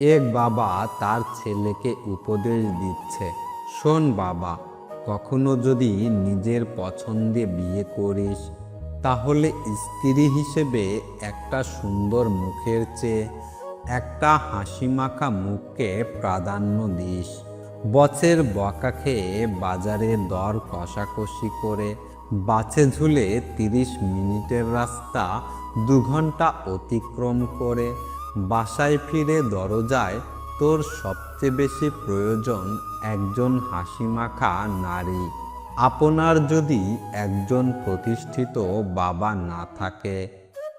এক বাবা তার ছেলেকে উপদেশ দিচ্ছে, শোন বাবা, কখনো যদি নিজের পছন্দে বিয়ে করিস, তাহলে স্ত্রী হিসেবে একটা সুন্দর মুখের চেয়ে একটা হাসিমাখা মুখকে প্রাধান্য দিস। বচের বকা খেয়ে বাজারে দর কষাকষি করে বাছে ঝুলে তিরিশ মিনিটের রাস্তা দু ঘণ্টা অতিক্রম করে বাসায় ফিরে দরজায় তোর সবচেয়ে বেশি প্রয়োজন একজন হাসিমাখা নারী। আপনার যদি একজন প্রতিষ্ঠিত বাবা না থাকে,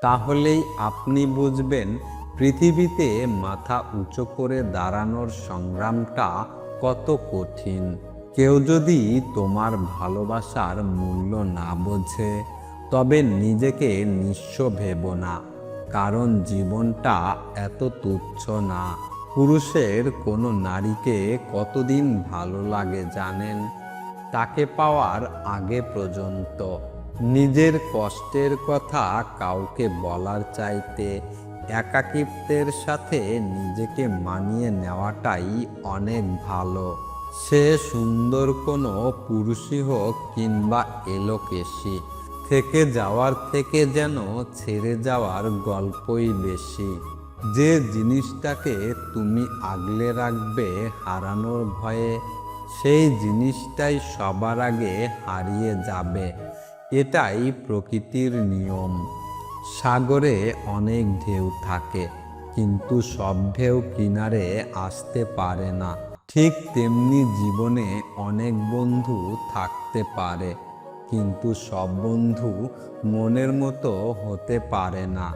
তাহলেই আপনি বুঝবেন পৃথিবীতে মাথা উঁচু করে দাঁড়ানোর সংগ্রামটা কত কঠিন। কেউ যদি তোমার ভালোবাসার মূল্য না বোঝে, তবে নিজেকে নিঃস্ব ভেবো না। কারণ জীবনটা এত তুচ্ছ না। পুরুষের কোনো নারীকে কতদিন ভালো লাগে জানেন? তাকে পাওয়ার আগে পর্যন্ত। নিজের কষ্টের কথা কাউকে বলার চাইতে। একাকিত্বের সাথে নিজেকে মানিয়ে নেওয়াটাই অনেক ভালো। সে সুন্দর কোনো পুরুষই হোক কিংবা এলোকেশি। থেকে যাওয়ার থেকে যেন ছেড়ে যাওয়ার গল্পই বেশি। যে জিনিসটাকে তুমি আগলে রাখবে হারানোর ভয়ে, সেই জিনিসটাই সবার আগে হারিয়ে যাবে। এটাই প্রকৃতির নিয়ম। সাগরে অনেক ঢেউ থাকে, কিন্তু সব ঢেউ কিনারে আসতে পারে না। ঠিক তেমনি জীবনে অনেক বন্ধু থাকতে পারে। কিন্তু সব বন্ধু মনের মতো হতে পারে না।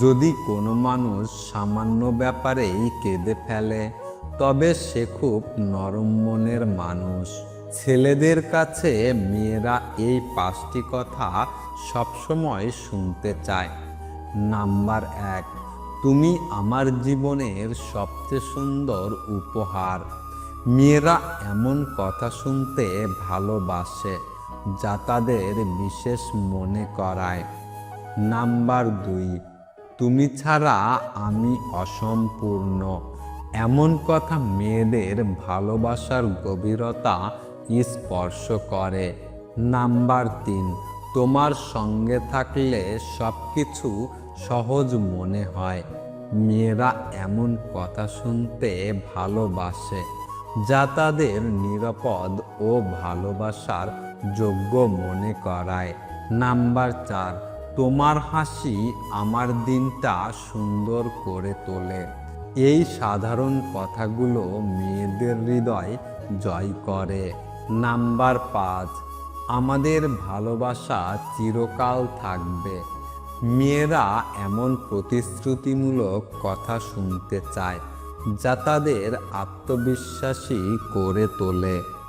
যদি কোনো মানুষ সামান্য ব্যাপারেই কেঁদে ফেলে, তবে সে খুব নরম মনের মানুষ। ছেলেদের কাছে মেয়েরা এই পাঁচটি কথা সবসময় শুনতে চায়। নাম্বার এক, তুমি আমার জীবনের সবচেয়ে সুন্দর উপহার। মেয়েরা এমন কথা শুনতে ভালোবাসে। যা তাদের বিশেষ মনে করায়। নাম্বার দুই, তুমি ছাড়া আমি অসম্পূর্ণ। এমন কথা মেয়েদের ভালোবাসার গভীরতা স্পর্শ করে। নাম্বার তিন, তোমার সঙ্গে থাকলে সব কিছু সহজ মনে হয়। মেয়েরা এমন কথা শুনতে ভালোবাসে। যা তাদের নিরাপদ ও ভালোবাসার যোগ্য মনে করায়। নাম্বার চার, তোমার হাসি আমার দিনটা সুন্দর করে তোলে। এই সাধারণ কথাগুলো মেয়েদের হৃদয় জয় করে। নাম্বার পাঁচ, আমাদের ভালোবাসা চিরকাল থাকবে। মেয়েরা এমন প্রতিশ্রুতিমূলক কথা শুনতে চায়। যা তাদের আত্মবিশ্বাসী করে তোলে।